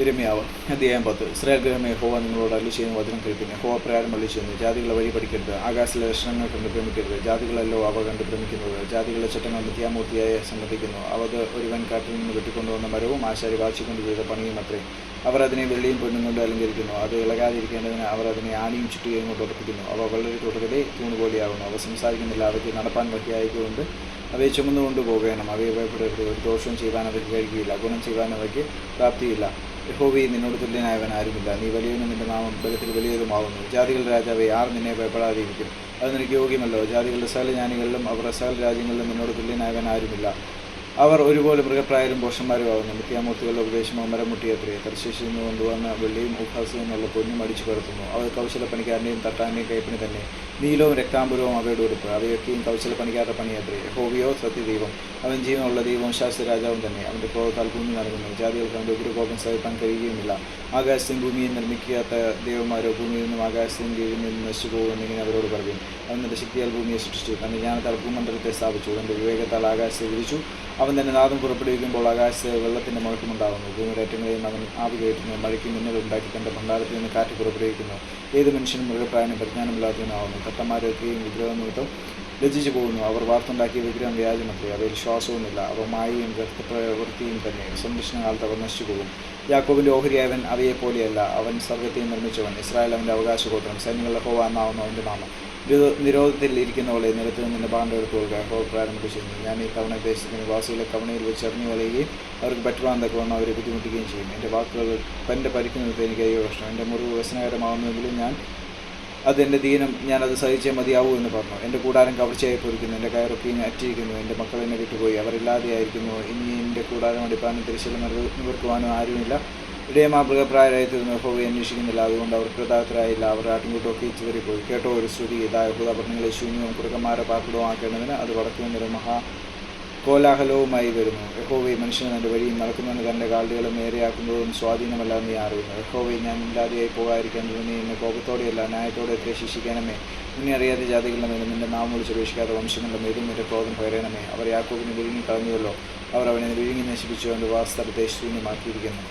ഇരമ്യാവ് അധ്യായം പത്ത്. ഇസ്രായേൽ ഹോവ നിങ്ങളോട് അല്ലി ചെയ്യുന്ന വചനം കേൾക്കുന്നു ഹോവ പ്രകാരം അല്ലി ചെയ്യുന്നു. ജാതികളെ വഴി പഠിക്കരുത്. ആകാശത്തിലെ ലക്ഷണങ്ങൾ കണ്ട് ഭ്രമിക്കരുത് ജാതികളല്ലോ അവ കണ്ട് ഭ്രമിക്കുന്നത് ജാതികളുടെ ചട്ടങ്ങൾ മിഥ്യാമൂർത്തിയായി സമ്മതിക്കുന്നു അവത് ഒരുവൻ കാട്ടിൽ നിന്ന് വെട്ടിക്കൊണ്ടുവന്ന മരവും ആശാരി വാച്ചിക്കൊണ്ട് ചെയ്ത പണിയും അത്രേ. അവർ അതിനെ വെള്ളിയും പൊന്നും കൊണ്ട് അലങ്കരിക്കുന്നു. അത് ഇളകാതിരിക്കേണ്ടതിന് അവർ അതിനെ ആണിയും ചുറ്റുകയും കൊണ്ട് ഉറപ്പിക്കുന്നു. അവ വളരെ തുടരുകയും തൂണുപോലെയാകുന്നു. അവ സംസാരിക്കുന്നില്ല. അവയ്ക്ക് നടപ്പാൻ വഴിയായതുകൊണ്ട് അവയെ ചുമന്നുകൊണ്ട് പോകണം. അവയെ ഭയപ്പെടരുത് ഒരു ദോഷവും ചെയ്യുവാൻ അവയ്ക്ക് കഴിയുകയില്ല. ഗുണം ചെയ്യുവാൻ അവയ്ക്ക് പ്രാപ്തിയില്ല. യഹോവി നിന്നോട് തുല്യനായവൻ ആരുമില്ല. നീ വലിയവനും നിന്റെ നാമം ബലത്തിൽ വലിയതുമാവുന്നു ജാതികളുടെ രാജാവെ ആർ നിന്നെ ഭയപ്പെടാതിരിക്കും. അത് നിനക്ക് യോഗ്യമല്ലോ. ജാതികളുടെ സകല ജ്ഞാനികളിലും അവർ സകല രാജ്യങ്ങളിലും നിന്നോട് തുല്യനായവൻ ആരുമില്ല. അവർ ഒരുപോലെ മൃഗപ്രായരും പോഷന്മാരും ആകുന്നു. മിഥ്യാമൂർത്തികളുടെ ഉപദേശമോ മരം മുട്ടിയത്രേ തർശേഷിൽ നിന്ന് കൊണ്ടുവന്ന വെള്ളിയും ഉഭാസിൽ നിന്നുള്ള പൊന്നും അടിച്ചു പരത്തുന്നു. അവർ കൗശലപ്പണിക്കാരന്റെയും തട്ടാന്റെയും കൈപ്പണി തന്നെ. നീലവും രക്താംബുരവും അവയുടെ ഉടുപ്പ്. അവയൊക്കെയും കൗശലപ്പണിക്കാരുടെ പണിയത്രേ. ഹോവിയോ സത്യദൈവം അവൻ ജീവനുള്ള ദൈവവും ശാസ്ത്ര രാജാവും തന്നെ. അവന്റെ ക്രോധത്താൽ ഭൂമി നൽകുന്നു ജാതികൾക്ക് അവന്റെ ഉഗ്രകോപം സഹിപ്പാൻ കഴിയുകയുമില്ല. ആകാശത്തും ഭൂമിയെ നിർമ്മിക്കാത്ത ദൈവന്മാരോ ഭൂമിയിൽ നിന്നും ആകാശത്തും കീഴിൽ നിന്നും നശിച്ചു പോകുമെന്നിങ്ങനെ അവരോട് പറയും. അവൻ തന്റെ ശക്തിയാൽ ഭൂമിയെ സൃഷ്ടിച്ചു. തന്റെ ജ്ഞാനത്താൽ ഭൂമണ്ഡലത്തെ സ്ഥാപിച്ചു. തന്റെ വിവേകത്താൽ ആകാശത്തെ വിരിച്ചു. അവൻ തന്നെ നാദം പുറപ്പെടുവിക്കുമ്പോൾ ആകാശത്തെ വെള്ളത്തിന്റെ മുഴക്കമുണ്ടാകുന്നു ഭൂമിയുടെ ഏറ്റങ്ങളെയും അവൻ ആവി കയറ്റുന്നു മഴയ്ക്ക് മിന്നലുണ്ടാക്കി തന്റെ ഭണ്ഡാരത്തിൽ നിന്ന് കാറ്റ് പുറപ്പെടുവിക്കുന്നു. ഏത് മനുഷ്യനും മൃഗപ്രായനും പരിജ്ഞാനമില്ലാത്തവനാവുന്നു തട്ടന്മാരൊക്കെയും വിഗ്രഹം നിമിത്തം ലജ്ജിച്ചു പോകുന്നു. അവർ വാർത്തുണ്ടാക്കിയ വിഗ്രഹം വ്യാജമത്രേ അവയിൽ ശ്വാസവുമില്ല. അവ മായയും രക്തപ്രവൃത്തിയും തന്നെ സംരക്ഷണകാലത്ത് അവർ നശിച്ചു പോകും. യാക്കോബിന്റെ ഓഹരിയായവൻ അവയെപ്പോലെയല്ല അവൻ സർഗത്തെയും നിർമ്മിച്ചവൻ. ഇസ്രായേൽ അവന്റെ അവകാശഗോത്രം സൈന്യങ്ങളുടെ ഹോവ എന്നാവുന്നു അവന്റെ നാമം. നിരോ- നിരോധത്തിൽ ഇരിക്കുന്നവളെ നിലത്ത് നിന്ന് നിന്റെ പാണ്ട് എടുത്തു കൊടുക്കുക. ഹോ പ്രാരംഭിച്ചിരുന്നു ഞാൻ ഈ തവണ ദേശത്തിന് നിവാസികളെ കവണയിൽ വെച്ച് എറിഞ്ഞു കളയുകയും അവർക്ക് പറ്റുവാൻ തക്കവണ്ണം അവരെ ബുദ്ധിമുട്ടുകയും ചെയ്യും. എന്റെ വാക്കുകൾ എന്റെ പരിക്കുന്നത് എനിക്ക് അയ്യോ പ്രശ്നം എന്റെ മുറിവ് വ്യസനകരമാവുന്നെങ്കിലും ഞാൻ അതെന്റെ ദീനം ഞാനത് സഹിച്ചേ മതിയാവൂ എന്ന് പറഞ്ഞു. എന്റെ കൂടാരം കവർച്ചയായി പൊരിക്കുന്നു എന്റെ കയറൊക്കെ ഇനി അറ്റിയിരിക്കുന്നു എന്റെ മക്കൾ എന്നെ വിട്ടുപോയി അവരില്ലാതെയായിരിക്കുന്നു ഇനി എന്റെ കൂടാരം അടിപ്പാനും തിരിച്ചിൽ നിവർക്കുവാനും ആരുമില്ല. ഇടയ മൃഗപ്രായരായി തീർന്നു ഹോവയെ അന്വേഷിക്കുന്നില്ല. അതുകൊണ്ട് അവർ കൃതാർത്ഥരായില്ല അവർ ആട്ടിൻകൂട്ടമൊക്കെ ചിതറിപ്പോയി കേട്ടോ ഒരു ശ്രുതി ഇതായ യഹൂദപട്ടണങ്ങളെ ശൂന്യവും കുറുക്കന്മാരെ പാർപ്പിടവും ആക്കേണ്ടതിന് അത് വടക്കുന്നൊരു മഹാ കോലാഹലവുമായി വരുന്നു. യഹോവയെ മനുഷ്യൻ എന്റെ വഴിയും നടക്കുന്നവന് തന്റെ കാലുകളും ഏറെയാക്കുന്നതും സ്വാധീനമല്ല നീ അറിയുന്നു. യഹോവയെ ഞാൻ ഇല്ലാതെയായി പോകാതിരിക്കാൻ നീ എന്നെ കോപത്തോടെയല്ല ന്യായത്തോടെ എത്ര ശിക്ഷിക്കണമേ. നിന്നെ അറിയാതെ ജാതികളുടെ മേലും നിന്റെ നാം വിളിച്ച് വംശങ്ങളുടെ മേലും നിന്റെ ക്രോധം പകരണമേ. അവർ യാക്കോബിനെ വിഴുങ്ങി കളഞ്ഞുവല്ലോ അവർ അവനെ വിഴുങ്ങി നശിപ്പിച്ചു അവന്റെ വാസ്തവത്തെ ശൂന്യമാക്കിയിരിക്കുന്നു.